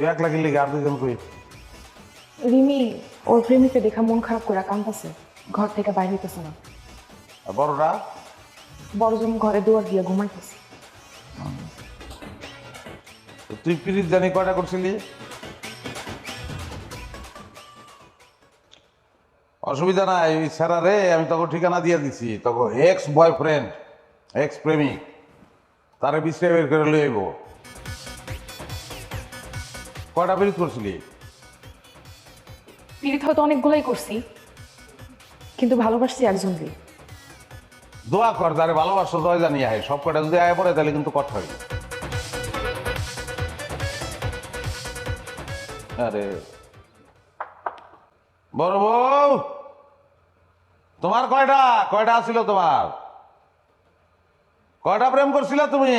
তুই একলা গেলি আর দুজন কই? রিমি ওর প্রেমিকে দেখা মন খারাপ করে কান্দাছে। ঘর থেকে বাইরে হইতেছে না। আর বড়রা? বড়জন ঘরে দুয়ার দিয়ে ঘুমাইতেছে। তো তুই পিরিত জানি কয়টা করছিলি? অসুবিধা নাই ওই স্যারা রে আমি তখন ঠিকানা দিয়ে দিছি। তখন এক্স বয়ফ্রেন্ড এক্স প্রেমিক তারে বিশ্রে বের করে লইব। কয়টা পিরিত করছিলি? পিড়িত হয়তো অনেকগুলোই করছি কিন্তু ভালোবাসছি একজনকে। দোয়া কর যারে ভালোবাসো দয় জানি আয় সব কটা যদি আয় পড়ে তাহলে কিন্তু কথা হইবে আরে বড় বউ তোমার কয়টা? কয়টা ছিল তোমার? কয়টা প্রেম করছিল তুমি?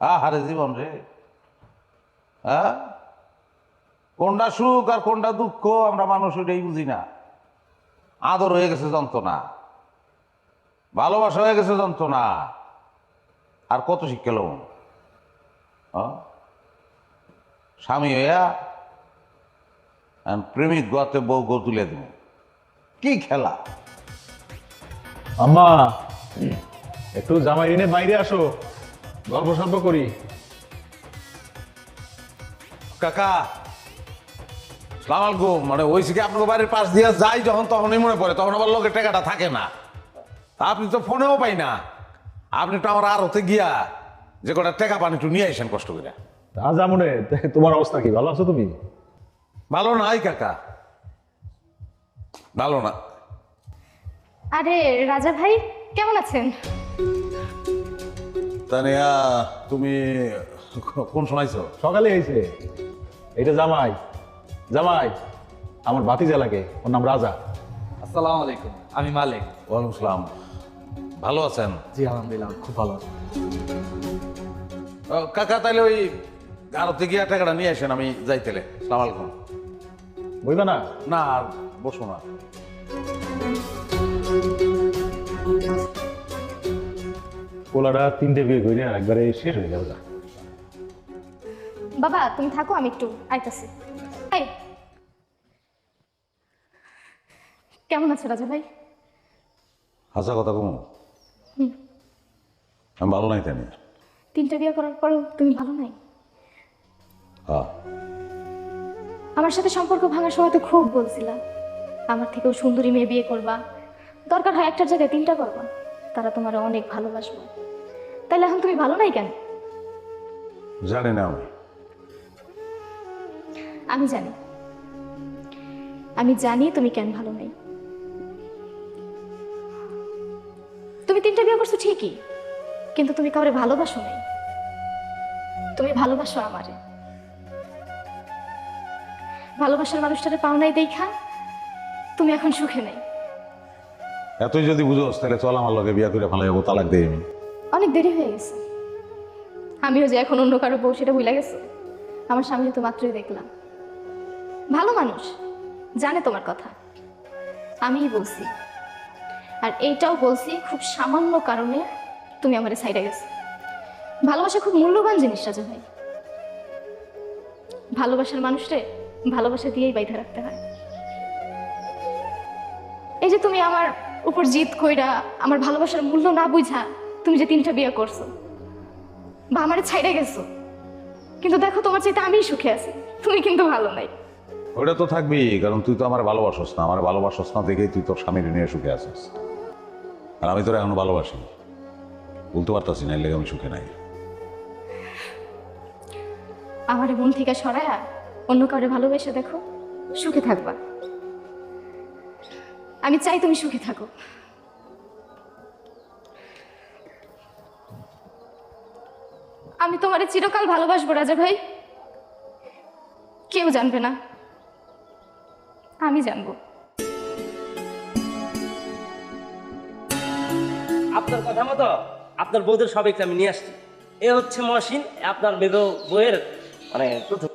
আহারে জীবন রে। হ্যাঁ? কোনটা সুখ আর কোনটা দুঃখ, আমরা মানুষ ওইটাই বুঝি না। আদর হয়ে গেছে যন্ত্রণা। ভালোবাসা হয়ে গেছে যন্ত্রণা। আর কত শিক্ষা লোক স্বামী হইয়া প্রেমিক গোয়াতে বউ গো তুলে দেব। কি খেলা? আম্মা, একটু জামাই এনে বাইরে আসো। গল্প সল্প করি। কাকা। সালাম আলাইকুম। মানে ওই থেকে আপনার বাড়ির পাশ দিয়ে যাই যখন তখনই মনে পড়ে তখন আবার লোকের টাকাটা থাকে না। তা আপনি তো ফোনেও পাই না। আপনি তো আমার আর হতে গিয়া যে কটা টাকা পানি একটু নিয়ে আসেন কষ্ট করে। তা জামুনে তোমার অবস্থা কি? ভালো আছো তুমি? ভালো নাই কাকা। ভালো না। আরে রাজা ভাই কেমন আছেন? তানিয়া তুমি কোন শোনাইছো? সকালে হয়েছে এটা জামাই। জামাই আমার ভাতিজা লাগে ওর নাম রাজা। আসসালামু আলাইকুম আমি মালিক। ওয়ালাইকুম সালাম ভালো আছেন? জি আলহামদুলিল্লাহ খুব ভালো আছি। কাকা তাহলে ওই আরতে গিয়া টাকাটা নিয়ে আসেন আমি যাইতেলে সালাম আলাইকুম। বুঝবে না? না আর বসো না। কোলাটা তিনটে বিয়ে করে একবারে শেষ হয়ে গেল বাবা তুমি থাকো আমি একটু আইতাছি। এই, কেমন আছো রাজা ভাই? হাসা কথা কম। আমি ভালো নাই তাই তিনটা বিয়ে করার পরেও তুমি ভালো নাই? হ্যাঁ আমার সাথে সম্পর্ক ভাঙার সময় তো খুব বলছিলা। আমার থেকেও সুন্দরী মেয়ে বিয়ে করবা। দরকার হয় একটার জায়গায় তিনটা করবা। তারা তোমার অনেক ভালোবাসবে। তাইলে এখন তুমি ভালো নাই কেন? জানি না আমি। আমি জানি। আমি জানি তুমি কেন ভালো নাই। তুমি তিনটা বিয়ে করছ ঠিকই কিন্তু তুমি কাউরে ভালোবাসো নাই। তুমি ভালোবাসো আমারে। ভালোবাসার মানুষটারে পাও নাই দেখা তুমি এখন সুখে নেই। এতই যদি বুঝোস তাহলে চল আমার লগে বিয়া করে ফেলাই যাব তালাক দিয়ে আমি। অনেক দেরি হয়ে গেছে। আমিও যে এখন অন্য কারও বউ সেটা ভুলে গেছে। আমার স্বামী তো মাত্রই দেখলাম। ভালো মানুষ, জানে তোমার কথা। আমিই বলছি। আর এইটাও বলছি, খুব সামান্য কারণে তুমি আমার সাইডে গেছো। ভালোবাসা খুব মূল্যবান জিনিস, রাজা ভাই। ভালোবাসার মানুষরে ভালোবাসা দিয়েই বাইধে রাখতে হয়। এই যে তুমি আমার উপর জিত কইরা আমার ভালোবাসার মূল্য না বুঝা তুমি যে তিনটা বিয়ে করছ, বা আমার ছাইড়ে গেছো, কিন্তু দেখো তোমার চাইতে আমিই সুখে আছি, তুমি কিন্তু ভালো নাই। ওটা তো থাকবি কারণ তুই তো আমার ভালোবাসস না। আমার ভালোবাসস না দেখেই তুই তোর স্বামীর নিয়ে সুখে আসিস আর আমি তোর এখনও ভালোবাসি। বলতে পারতাছি না লেগে আমি সুখে নাই। আমার মন থেকে সরায়া অন্য কাউরে ভালোবেসে দেখো, সুখে থাকবা। আমি চাই তুমি সুখে থাকো। আমি তোমারে চিরকাল ভালোবাসবো, রাজা ভাই। কেউ জানবে না। আমি জানব। আপনার কথা মতো আপনার বউদের একটু আমি নিয়ে আসছি। এ হচ্ছে মহসিন আপনার মেয়েদের বইয়ের মানে প্রথম